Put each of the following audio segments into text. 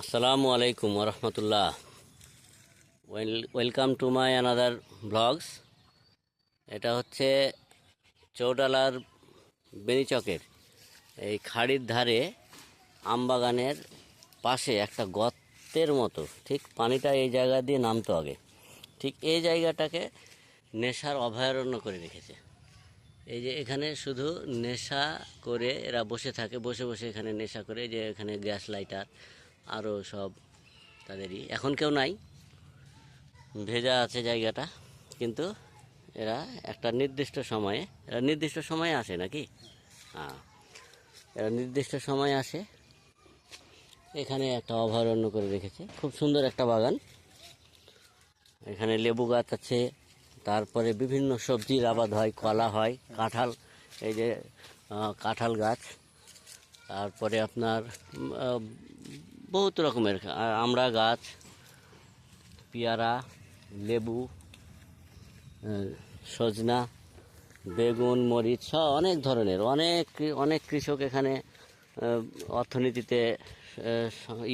আসসালামু আলাইকুম রহমতুল্লাহ welcome to my another blogs. এটা হচ্ছে চৌডালার বেনিচকের এই খাড়ির ধারে আমবাগানের পাশে একটা গর্তের মতো। ঠিক পানিটা এই জায়গা দিয়ে নামতো আগে। ঠিক এই জায়গাটাকে নেশার অভয়ারণ্য করে রেখেছে। এই যে এখানে শুধু নেশা করে এরা বসে থাকে, বসে বসে এখানে নেশা করে। যে এখানে গ্যাস লাইটার আরও সব তাদেরই। এখন কেউ নাই। ভেজা আছে জায়গাটা, কিন্তু এরা একটা নির্দিষ্ট সময়ে, এরা নির্দিষ্ট সময়ে আসে নাকি? হ্যাঁ। এরা নির্দিষ্ট সময়ে আসে। এখানে একটা অভয়ারণ্য করে রেখেছে। খুব সুন্দর একটা বাগান। এখানে লেবু গাছ আছে। তারপরে বিভিন্ন সবজির আবাদ হয়, কলা হয়, কাঁঠাল, এই যে কাঁঠাল গাছ। তারপরে আপনার বহুত রকমের আমড়া গাছ, পেয়ারা, লেবু সজনা, বেগুন, মরিচ, সব অনেক ধরনের। অনেক অনেক কৃষক এখানে অর্থনীতিতে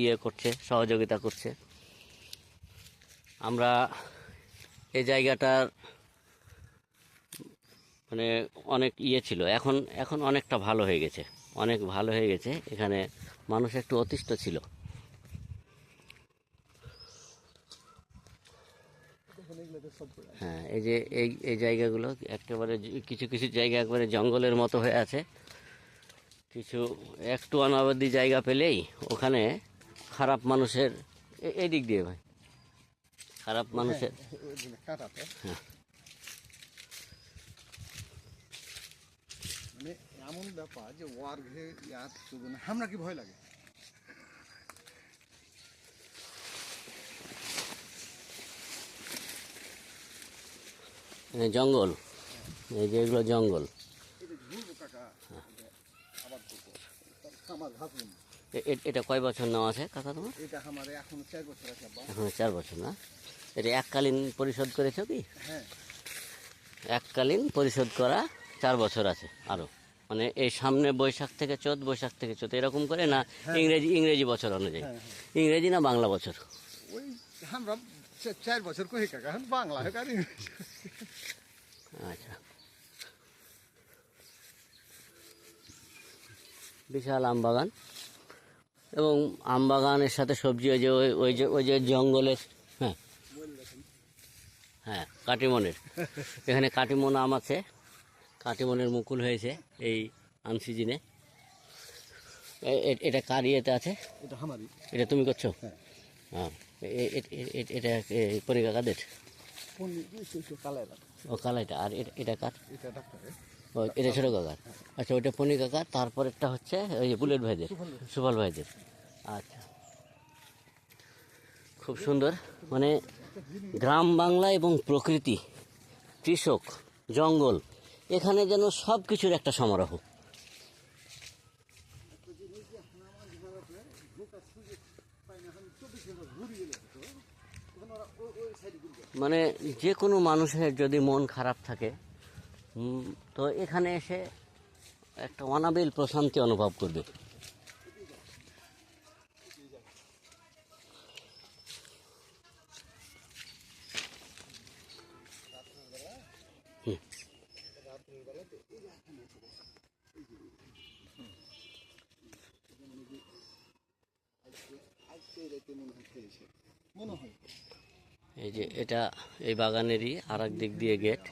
ইয়ে করছে, সহযোগিতা করছে। আমরা এই জায়গাটার মানে অনেক ইয়ে ছিল। এখন এখন অনেকটা ভালো হয়ে গেছে। অনেক ভালো হয়ে গেছে। এখানে মানুষ একটু অতিষ্ঠ ছিল। হ্যাঁ এই যে এই এই জায়গাগুলো একেবারে কিছু কিছু জায়গা একবারে জঙ্গলের মতো হয়ে আছে। কিছু একটু অনাবাদি জায়গা পেলেই ওখানে খারাপ মানুষের এই দিক দিয়ে ভাই। খারাপ মানুষের। হ্যাঁ। মানে এমন ব্যাপার যে ওয়ার ঘে আমরা কি ভয় লাগে? জঙ্গল। এই যে এগুলো জঙ্গল। এটা কয় বছর নেওয়া আছে কাকা তোমার? এটা চার বছর এখন চার বছর না? এটা এককালীন পরিশোধ করেছ কি? হ্যাঁ। এককালীন পরিশোধ করা চার বছর আছে আরও মানে এই সামনে বৈশাখ থেকে চোদ্দ বৈশাখ থেকে চোদ্দ এরকম করে না ইংরেজি ইংরেজি বছর অনুযায়ী? হ্যাঁ, ইংরেজি না বাংলা বছর? ওই আমরা চার বছর কহি কাকা? বাংলা হোক আর ইংরেজি হোক। আচ্ছা বিশাল আম বাগান। এবং আম বাগানের সাথে সবজি ওই যে ওই ওই যে ওই যে জঙ্গলের হ্যাঁ। হ্যাঁ কাটিমনের। এখানে কাটিমন আম আছে। কাটিমনের মুকুল হয়েছে এই আনসিজনে এ- এ- এটা কার ইয়েতে আছে? এটা তুমি করছ? হ্যাঁ। হ্যাঁ এটা পরিকা কাদের কালাই ও কালাইটা। আর এটা- এটা কার? ও এটা ছোটো কাকার। আচ্ছা ওইটা পনি কাকার তারপরেরটা হচ্ছে ওই যে বুলেট ভাইদের। সুফল ভাইদের। আচ্ছা। খুব সুন্দর। মানে গ্রাম বাংলা এবং প্রকৃতি কৃষক জঙ্গল এখানে যেন সব কিছুর একটা সমারোহ। মানে যে কোনো মানুষের যদি মন খারাপ থাকে তো এখানে এসে একটা অনাবিল প্রশান্তি অনুভব করবে হুম। মনে এই যে এটা এই বাগানেরই আর দিক দিয়ে গেট।